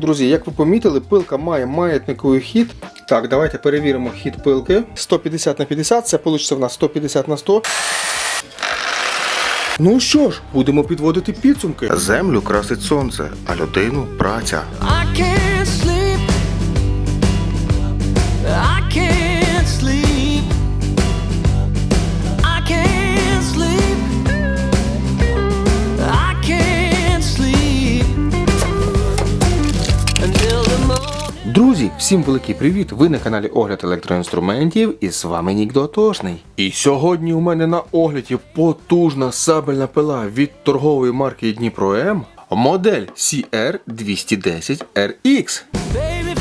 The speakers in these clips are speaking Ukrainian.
Друзі, як ви помітили, пилка має маятниковий хід. Так, давайте перевіримо хід пилки. 150 на 50, це вийде в нас 150 на 100. Ну що ж, будемо підводити підсумки. Землю красить сонце, а людину праця. I can't sleep. I can't Друзі, всім великий привіт! Ви на каналі Огляд електроінструментів і з вами Нік Дотошний. І сьогодні у мене на огляді потужна сабельна пила від торгової марки Дніпро М. Модель CR210RX. Baby,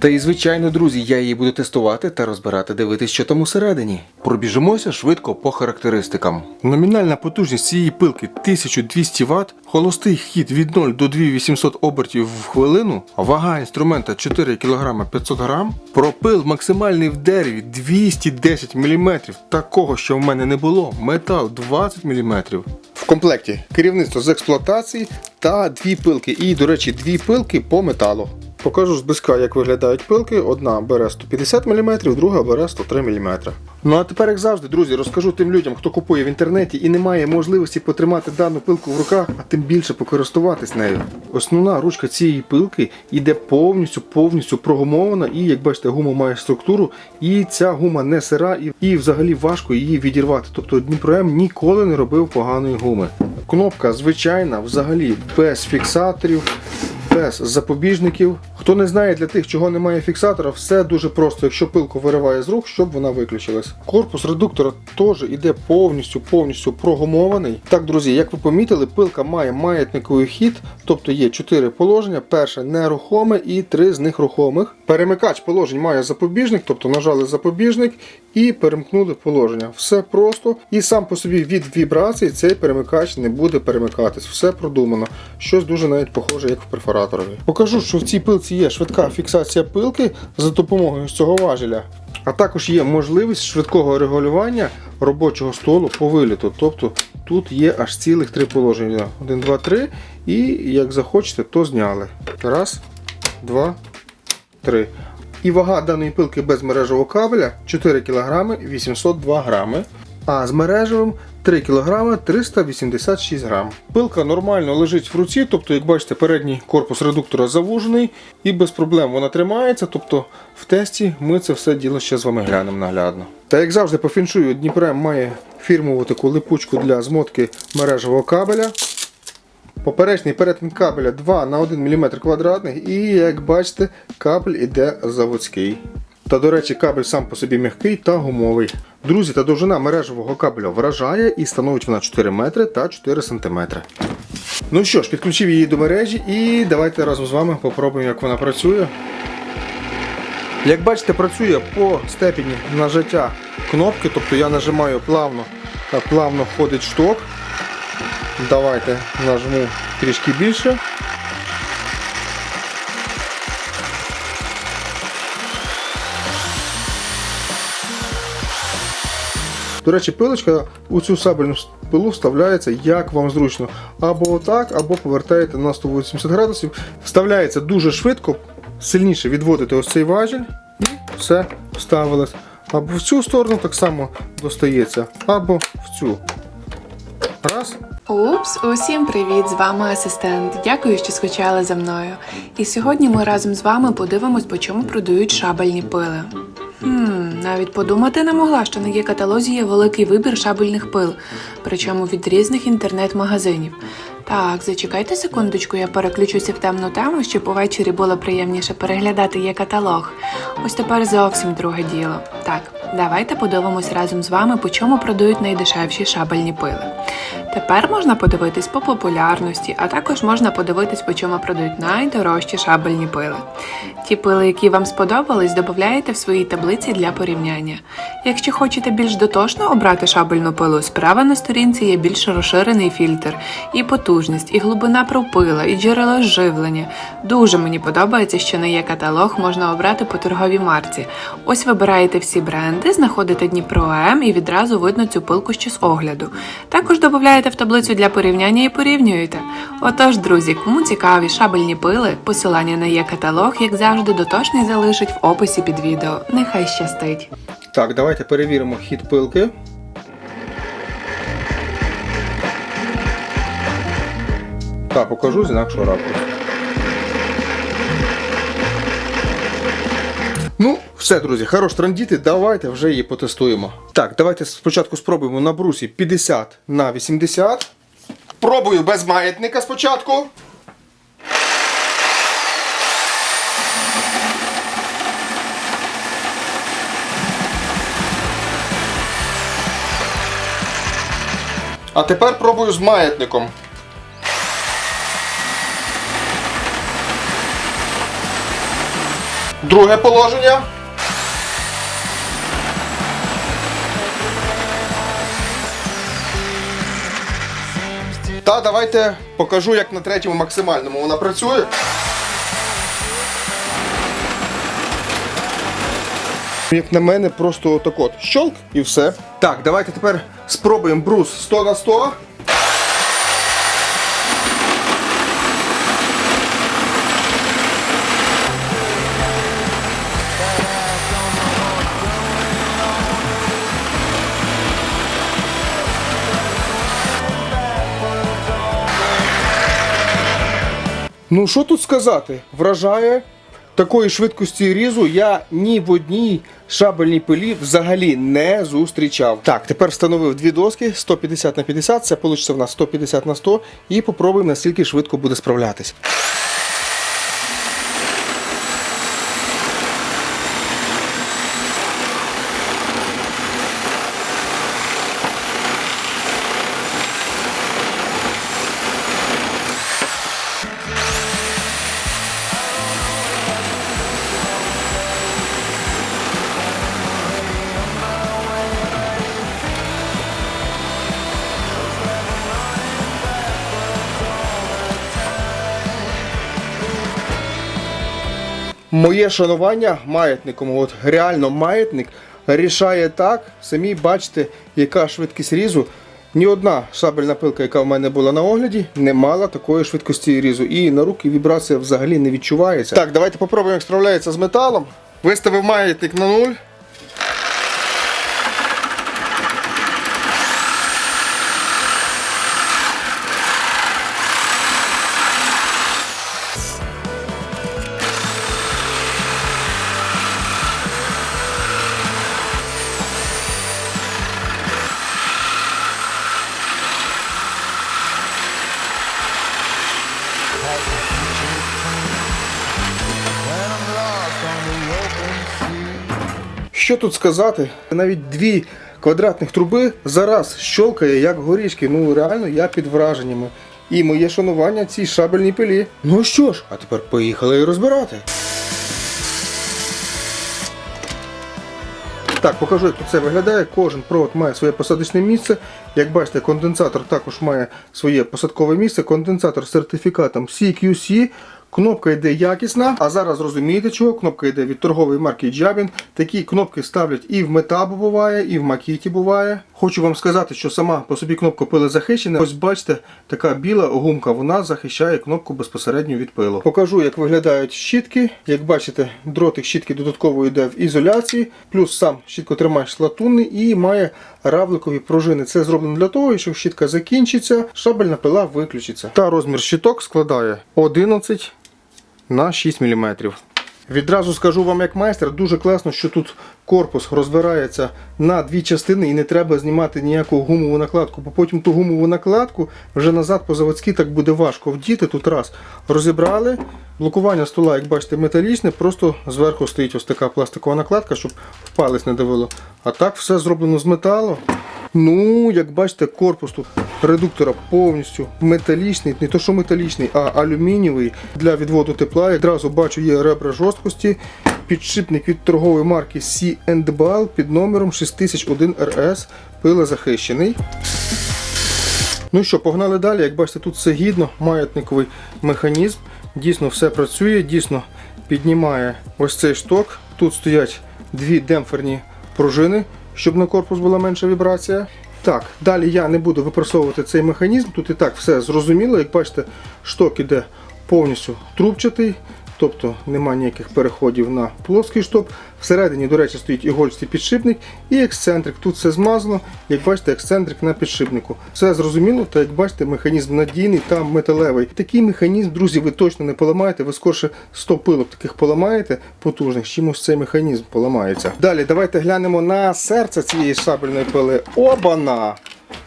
Та і звичайно, друзі, я її буду тестувати та розбирати, дивитись, що там усередині. Пробіжимося швидко по характеристикам. Номінальна потужність цієї пилки 1200 Вт, холостий хід від 0 до 2800 обертів в хвилину, вага інструмента 4 кг 500 г, пропил максимальний в дереві 210 мм, такого, що в мене не було, метал 20 мм. В комплекті керівництво з експлуатації та дві пилки. І, до речі, дві пилки по металу. Покажу зблизька, як виглядають пилки. Одна бере 150 мм, друга бере 103 мм. Ну а тепер, як завжди, друзі, розкажу тим людям, хто купує в інтернеті і не має можливості потримати дану пилку в руках, а тим більше покористуватись нею. Основна ручка цієї пилки йде повністю повністю прогумована, і як бачите, гума має структуру, і ця гума не сира, і, і взагалі важко її відірвати. Тобто Дніпро М ніколи не робив поганої гуми. Кнопка звичайна, взагалі без фіксаторів без запобіжників. Хто не знає для тих, чого немає фіксатора, все дуже просто. Якщо пилку вириває з рук, щоб вона виключилась. Корпус редуктора теж іде повністю повністю прогумований. Так, друзі, як ви помітили, пилка має маятниковий хід, тобто є 4 положення. Перше нерухоме і 3 з них рухомих. Перемикач положень має запобіжник, тобто нажали запобіжник і перемкнули положення. Все просто. І сам по собі від вібрацій цей перемикач не буде перемикатись. Все продумано. Щось дуже навіть похоже, як в перфораторові. Покажу, що в цій пилці є швидка фіксація пилки за допомогою цього важеля. А також є можливість швидкого регулювання робочого столу по виліту. Тобто тут є аж цілих три положення. 1, 2, 3. І як захочете, то зняли. Раз, два, 3. І вага даної пилки без мережевого кабеля 4 кг 802 грами, а з мережевим 3 кг 386 грам. Пилка нормально лежить в руці, тобто, як бачите, передній корпус редуктора завужений і без проблем вона тримається. Тобто в тесті ми це все діло ще з вами глянемо наглядно. Та як завжди по фіншую Дніпрем має фірмову таку липучку для змотки мережевого кабеля. Поперечний перетин кабеля 2 на 1 мм квадратний і, як бачите, кабель іде заводський. Та, до речі, кабель сам по собі м'який та гумовий. Друзі, та довжина мережевого кабеля вражає і становить вона 4 метри та 4 см. Ну що ж, підключив її до мережі і давайте разом з вами попробуємо, як вона працює. Як бачите, працює по степені нажаття кнопки, тобто я нажимаю плавно та плавно входить шток. Давайте нажму трішки більше. До речі, пилочка у цю сабельну пилу вставляється як вам зручно. Або отак, або повертаєте на 180 градусів. Вставляється дуже швидко, сильніше відводите ось цей важіль і все вставилось. Або в цю сторону так само достається, або в цю. Раз. Упс, усім привіт! З вами асистент. Дякую, що скучали за мною. І сьогодні ми разом з вами подивимось, по чому продають шабельні пили. Хм, навіть подумати не могла, що на є каталозі є великий вибір шабельних пил, причому від різних інтернет-магазинів. Так, зачекайте секундочку, я переключуся в темну тему, щоб увечері було приємніше переглядати є каталог. Ось тепер зовсім друге діло. Так, давайте подивимось разом з вами, по чому продають найдешевші шабельні пили. Тепер можна подивитись по популярності, а також можна подивитись, по чому продають найдорожчі шабельні пили. Ті пили, які вам сподобались, додаєте в своїй таблиці для порівняння. Якщо хочете більш дотошно обрати шабельну пилу, справа на сторінці є більш розширений фільтр, і потужність, і глибина пропила, і джерело живлення. Дуже мені подобається, що на є каталог можна обрати по торговій марці. Ось вибираєте всі бренди, знаходите Дніпро М і відразу видно цю пилку ще з огляду. Також додаєте в таблицю для порівняння і порівнюєте. Отож, друзі, кому цікаві шабельні пили, посилання на є каталог, як завжди, дотошний залишить в описі під відео. Нехай щастить! Так, давайте перевіримо хід пилки. Так, покажу з інакшого ракурсу. Ну, все, друзі, хорош трандіти, давайте вже її потестуємо. Так, давайте спочатку спробуємо на брусі 50 на 80. Пробую без маятника спочатку. А тепер пробую з маятником. Друге положення. Та давайте покажу, як на третьому максимальному вона працює. Як на мене, просто отак от щолк і все. Так, давайте тепер спробуємо брус 100 на 100. Ну, що тут сказати? Вражає. Такої швидкості різу я ні в одній шабельній пилі взагалі не зустрічав. Так, тепер встановив дві доски 150 на 50, це вийде в нас 150 на 100 і попробуємо наскільки швидко буде справлятись. Моє шанування маятником, от реально маятник рішає так, самі бачите, яка швидкість різу. Ні одна шабельна пилка, яка в мене була на огляді, не мала такої швидкості різу. І на руки вібрація взагалі не відчувається. Так, давайте попробуємо, як справляється з металом. Виставив маятник на нуль. Що тут сказати? Навіть дві квадратних труби зараз щолкає, як горішки. Ну реально я під враженнями. І моє шанування цій шабельній пилі. Ну що ж, а тепер поїхали розбирати. Так, покажу, як тут це виглядає. Кожен провод має своє посадочне місце. Як бачите, конденсатор також має своє посадкове місце. Конденсатор з сертифікатом CQC. Кнопка йде якісна, а зараз розумієте чого. Кнопка йде від торгової марки Jabin. Такі кнопки ставлять і в метабу буває, і в макіті буває. Хочу вам сказати, що сама по собі кнопка пили захищена. Ось бачите, така біла гумка, вона захищає кнопку безпосередньо від пилу. Покажу, як виглядають щітки. Як бачите, дротик щітки додатково йде в ізоляції, плюс сам щіткотримач латунний і має равликові пружини. Це зроблено для того, якщо щітка закінчиться, шабельна пила виключиться. Та розмір щиток складає 11 на 6 мм. Відразу скажу вам як майстер, дуже класно, що тут корпус розбирається на дві частини і не треба знімати ніяку гумову накладку, бо потім ту гумову накладку вже назад по заводськи так буде важко вдіти. Тут раз розібрали. Блокування стола, як бачите, металічне, просто зверху стоїть ось така пластикова накладка, щоб в палець не давило. А так все зроблено з металу. Ну, як бачите, корпус тут редуктора повністю металічний, не то що металічний, а алюмінієвий для відводу тепла. Одразу бачу, є ребра жорсткості. Підшипник від торгової марки C&Bal під номером 6001 RS пилозахищений. Ну що, погнали далі. Як бачите, тут все гідно, маятниковий механізм. Дійсно все працює, дійсно піднімає ось цей шток. Тут стоять дві демпферні пружини, щоб на корпус була менша вібрація. Так, далі я не буду випрасовувати цей механізм. Тут і так все зрозуміло. Як бачите, шток іде повністю трубчатий, тобто немає ніяких переходів на плоский штоп. Всередині, до речі, стоїть ігольстий підшипник і ексцентрик. Тут все змазано, як бачите, ексцентрик на підшипнику. Все зрозуміло, та як бачите, механізм надійний та металевий. Такий механізм, друзі, ви точно не поламаєте. Ви скорше 100 пилок таких поламаєте потужних, чимось цей механізм поламається. Далі давайте глянемо на серце цієї шабельної пили. Обана!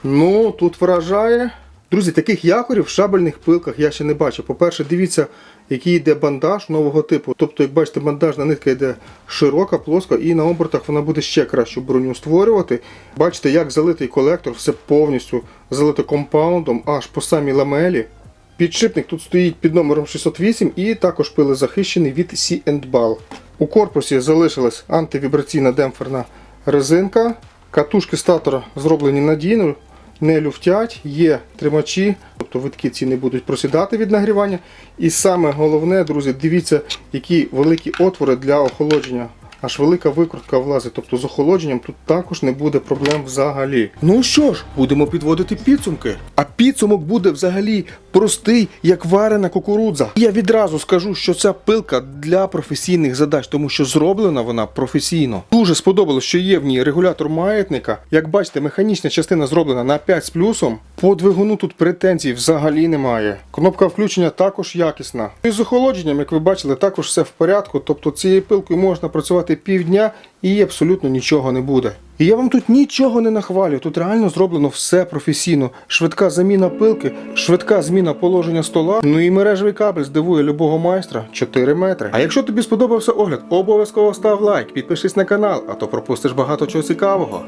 Ну, тут вражає. Друзі, таких якорів в шабельних пилках я ще не бачив. По-перше, дивіться, який йде бандаж нового типу. Тобто, як бачите, бандажна нитка йде широка, плоска, і на обертах вона буде ще кращу броню створювати. Бачите, як залитий колектор, все повністю залито компаундом, аж по самій ламелі. Підшипник тут стоїть під номером 608 і також пили захищений від C&Bal. У корпусі залишилась антивібраційна демпферна резинка. Катушки статора зроблені надійно, не люфтять, є тримачі, тобто витки ці не будуть просідати від нагрівання. І саме головне, друзі, дивіться, які великі отвори для охолодження. Аж велика викрутка влазить, тобто з охолодженням тут також не буде проблем взагалі. Ну що ж, будемо підводити підсумки. А підсумок буде взагалі простий, як варена кукурудза. Я відразу скажу, що ця пилка для професійних задач, тому що зроблена вона професійно. Дуже сподобалось, що є в ній регулятор маятника. Як бачите, механічна частина зроблена на 5 з плюсом. По двигуну тут претензій взагалі немає. Кнопка включення також якісна. І з охолодженням, як ви бачили, також все в порядку. Тобто цією пилкою можна працювати півдня і абсолютно нічого не буде. І я вам тут нічого не нахвалю. Тут реально зроблено все професійно. Швидка заміна пилки, швидка зміна положення стола. Ну і мережевий кабель здивує любого майстра 4 метри. А якщо тобі сподобався огляд, обов'язково став лайк, підпишись на канал, а то пропустиш багато чого цікавого.